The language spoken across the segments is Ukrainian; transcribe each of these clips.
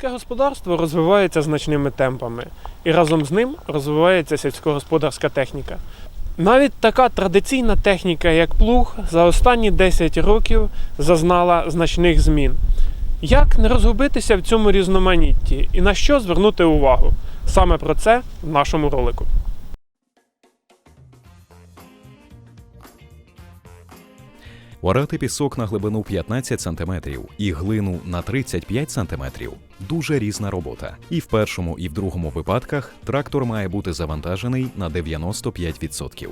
Сільське господарство розвивається значними темпами, і разом з ним розвивається сільськогосподарська техніка. Навіть така традиційна техніка, як плуг, за останні 10 років зазнала значних змін. Як не розгубитися в цьому різноманітті і на що звернути увагу? Саме про це в нашому ролику. Орати пісок на глибину 15 см і глину на 35 см – дуже різна робота. І в першому, і в другому випадках трактор має бути завантажений на 95%.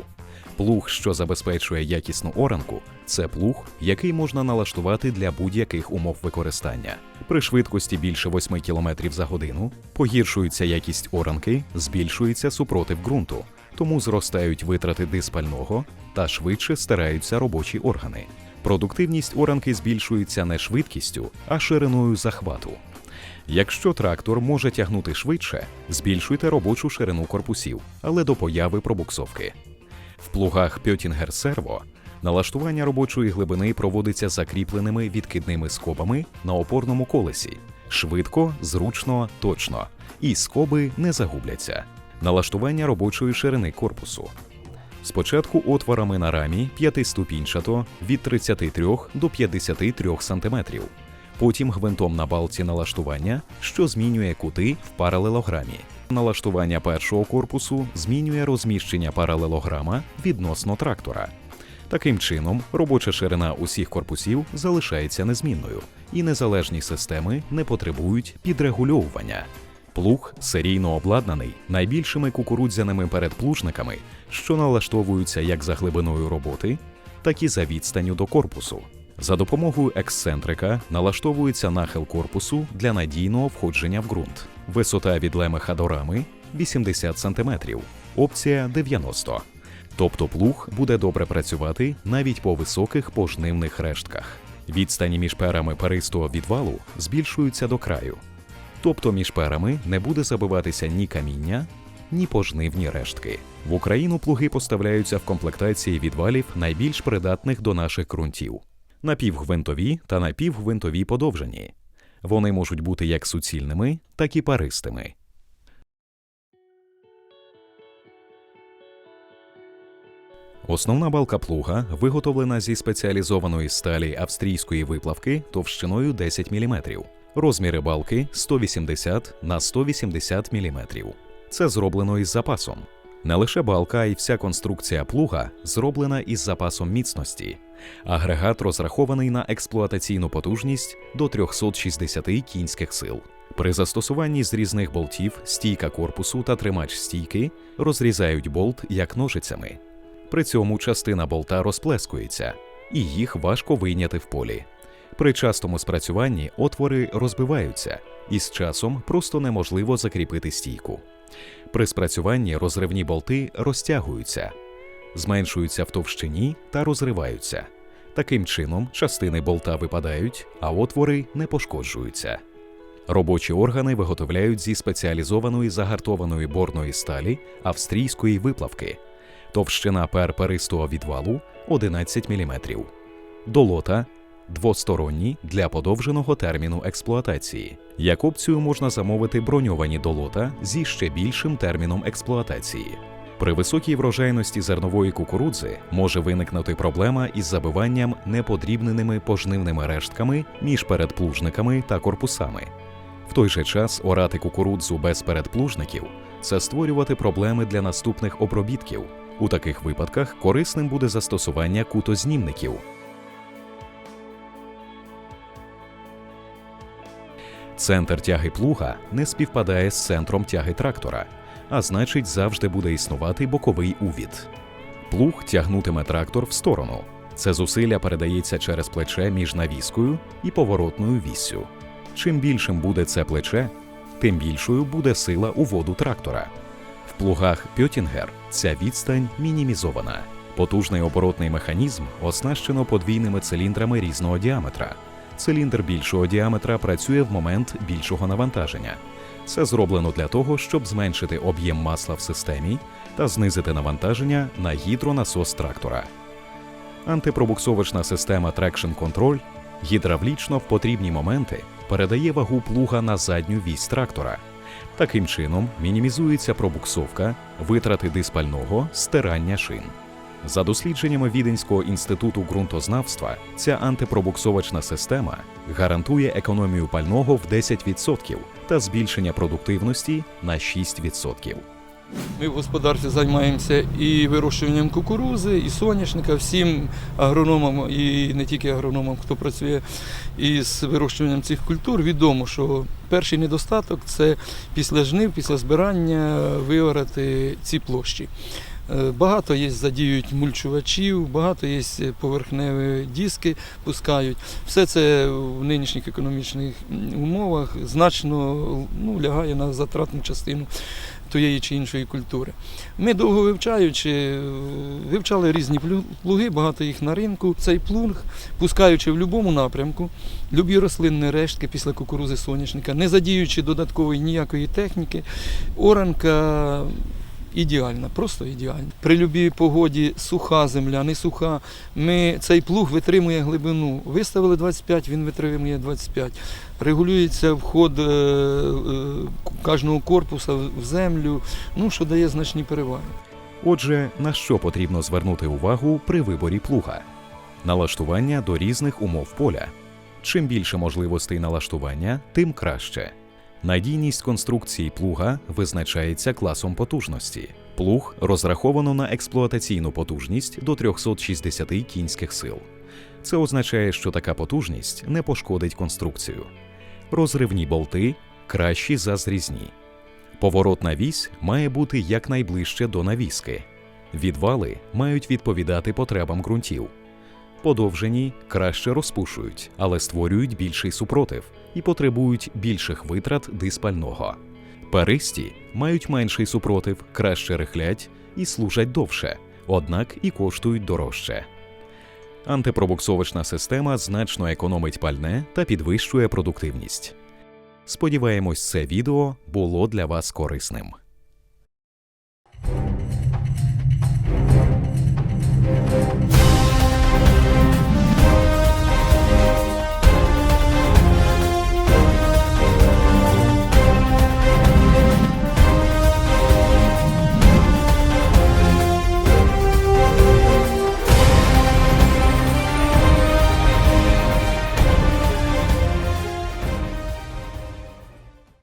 Плуг, що забезпечує якісну оранку, це плуг, який можна налаштувати для будь-яких умов використання. При швидкості більше 8 км за годину погіршується якість оранки, збільшується супротив ґрунту, тому зростають витрати диспального та швидше стираються робочі органи. Продуктивність оранки збільшується не швидкістю, а шириною захвату. Якщо трактор може тягнути швидше, збільшуйте робочу ширину корпусів, але до появи пробуксовки. В плугах Pöttinger Servo налаштування робочої глибини проводиться закріпленими відкидними скобами на опорному колесі. Швидко, зручно, точно. І скоби не загубляться. Налаштування робочої ширини корпусу. Спочатку отворами на рамі п'ятиступінчато від 33 до 53 см. Потім гвинтом на балці налаштування, що змінює кути в паралелограмі. Налаштування першого корпусу змінює розміщення паралелограма відносно трактора. Таким чином, робоча ширина усіх корпусів залишається незмінною, і незалежні системи не потребують підрегульовування. Плуг серійно обладнаний найбільшими кукурудзяними передплужниками, що налаштовуються як за глибиною роботи, так і за відстанню до корпусу. За допомогою ексцентрика налаштовується нахил корпусу для надійного входження в ґрунт. Висота від лемеха до рами 80 см, опція 90 Тобто плуг буде добре працювати навіть по високих пожнивних рештках. Відстані між перами перистого відвалу збільшуються до краю. Тобто між перами не буде забиватися ні каміння, ні пожнивні рештки. В Україну плуги поставляються в комплектації відвалів найбільш придатних до наших ґрунтів напівгвинтові та напівгвинтові подовжені. Вони можуть бути як суцільними, так і паристими. Основна балка плуга виготовлена зі спеціалізованої сталі австрійської виплавки товщиною 10 мм. Розміри балки 180 на 180 мм. Це зроблено із запасом. Не лише балка, й вся конструкція плуга зроблена із запасом міцності. Агрегат розрахований на експлуатаційну потужність до 360 кінських сил. При застосуванні зрізних болтів стійка корпусу та тримач стійки розрізають болт як ножицями. При цьому частина болта розплескується, і їх важко вийняти в полі. При частому спрацюванні отвори розбиваються, і з часом просто неможливо закріпити стійку. При спрацюванні розривні болти розтягуються, зменшуються в товщині та розриваються. Таким чином, частини болта випадають, а отвори не пошкоджуються. Робочі органи виготовляють зі спеціалізованої загартованої борної сталі австрійської виплавки. Товщина пер перистого відвалу 11 мм. Долота двосторонні для подовженого терміну експлуатації. Як опцію можна замовити броньовані долота зі ще більшим терміном експлуатації. При високій врожайності зернової кукурудзи може виникнути проблема із забиванням неподрібненими пожнивними рештками між передплужниками та корпусами. В той же час орати кукурудзу без передплужників це створювати проблеми для наступних обробітків. У таких випадках корисним буде застосування кутознімників. Центр тяги плуга не співпадає з центром тяги трактора, а значить, завжди буде існувати боковий увід. Плуг тягнутиме трактор в сторону. Це зусилля передається через плече між навіскою і поворотною віссю. Чим більшим буде це плече, тим більшою буде сила уводу трактора. В плугах Пьотінгер ця відстань мінімізована. Потужний оборотний механізм оснащено подвійними циліндрами різного діаметра. Циліндр більшого діаметра працює в момент більшого навантаження. Це зроблено для того, щоб зменшити об'єм масла в системі та знизити навантаження на гідронасос трактора. Антипробуксовочна система Traction Control Гідравлічно в потрібні моменти передає вагу плуга на задню вісь трактора. Таким чином мінімізується пробуксовка, витрати диспального, стирання шин. За дослідженнями Віденського інституту ґрунтознавства, ця антипробуксовочна система гарантує економію пального в 10% та збільшення продуктивності на 6%. Ми в господарстві займаємося і вирощуванням кукурузи, і соняшника, всім агрономам, і не тільки агрономам, хто працює із вирощуванням цих культур, відомо, що перший недостаток це після жнив, після збирання виорати ці площі. Е, Багато є задіють мульчувачів, багато є поверхневі диски пускають. Все це в нинішніх економічних умовах значно ну, лягає на затратну частину тієї чи іншої культури. Ми довго вивчаючи, е, вивчали різні плуги, багато їх на ринку. Цей плуг, пускаючи в будь-якому напрямку, любі рослинні рештки після кукурузи соняшника, не задіючи додаткової ніякої техніки, оранка ідеальна, просто ідеальна. При любій погоді суха земля, не суха. Ми, цей плуг витримує глибину. Виставили 25, він витримує 25. Регулюється вход е, е, кожного корпуса в землю, ну, що дає значні переваги. Отже, на що потрібно звернути увагу при виборі плуга? Налаштування до різних умов поля. Чим більше можливостей налаштування, тим краще. Надійність конструкції плуга визначається класом потужності. Плуг розраховано на експлуатаційну потужність до 360 кінських сил. Це означає, що така потужність не пошкодить конструкцію. Розривні болти кращі за зрізні. Поворотна вісь має бути якнайближче до навіски. Відвали мають відповідати потребам ґрунтів. Подовжені краще розпушують, але створюють більший супротив і потребують більших витрат диспального. Перисті мають менший супротив, краще рихлять і служать довше, однак і коштують дорожче. Антипробуксовочна система значно економить пальне та підвищує продуктивність. Сподіваємось, це відео було для вас корисним.